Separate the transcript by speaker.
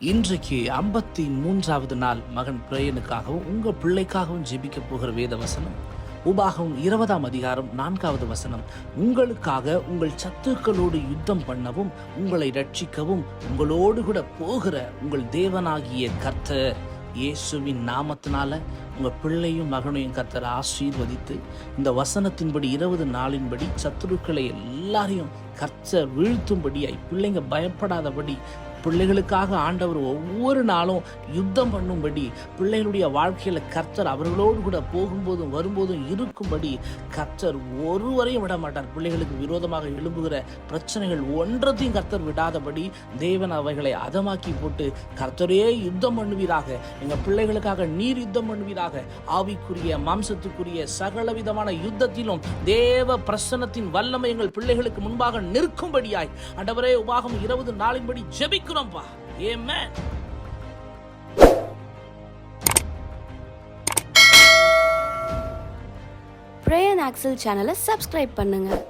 Speaker 1: இன்றைக்கு ஐம்பத்தி மூன்றாவது நாள் மகன் பிரேயனுக்காகவும் உங்கள் பிள்ளைக்காகவும் ஜெபிக்க போகிற வேத வசனம் உபாகம் இருபதாம் அதிகாரம் நான்காவது வசனம். உங்களுக்காக உங்கள் சத்துருக்களோடு யுத்தம் பண்ணவும் உங்களை ரட்சிக்கவும் உங்களோடு கூட போகிற உங்கள் தேவனாகிய கர்த்தர் இயேசுவின் நாமத்தினால உங்கள் பிள்ளையும் மகனையும் கர்த்தர் ஆசீர்வதித்து இந்த வசனத்தின்படி இருபது நாளின்படி சத்துருக்களை எல்லாரையும் கர்த்தர் வீழ்த்தும்படியாய் பிள்ளைங்க பயப்படாதபடி பிள்ளைகளுக்காக ஆண்டவர் ஒவ்வொரு நாளும் யுத்தம் பண்ணும்படி பிள்ளைகளுடைய வாழ்க்கையில் கர்த்தர் அவர்களோடு கூட போகும்போதும் வரும்போதும் இருக்கும்படி கர்த்தர் ஒருவரையும் விட மாட்டார் பிள்ளைகளுக்கு விரோதமாக எழும்புகிற பிரச்சனைகள் ஒன்றத்தையும் கர்த்தர் விடாதபடி தேவன் அவைகளை அதமாக்கி போட்டு கர்த்தரே யுத்தம் பண்ணுவீராக. எங்கள் பிள்ளைகளுக்காக நீர் யுத்தம் பண்ணுவீராக. ஆவிக்குரிய மாம்சத்துக்குரிய சகல விதமான யுத்தத்திலும் தேவ பிரசன்னத்தின் வல்லமை எங்கள் பிள்ளைகளுக்கு முன்பாக நிற்கும்படியாய். அண்டவரே உபாகம் இருபது நாளின்படி ஜெபிக்கிறோம்ப்பா ஏமேன்.
Speaker 2: பிரேயன் ஆக்சல் சேனலை சப்ஸ்கிரைப் பண்ணுங்கள்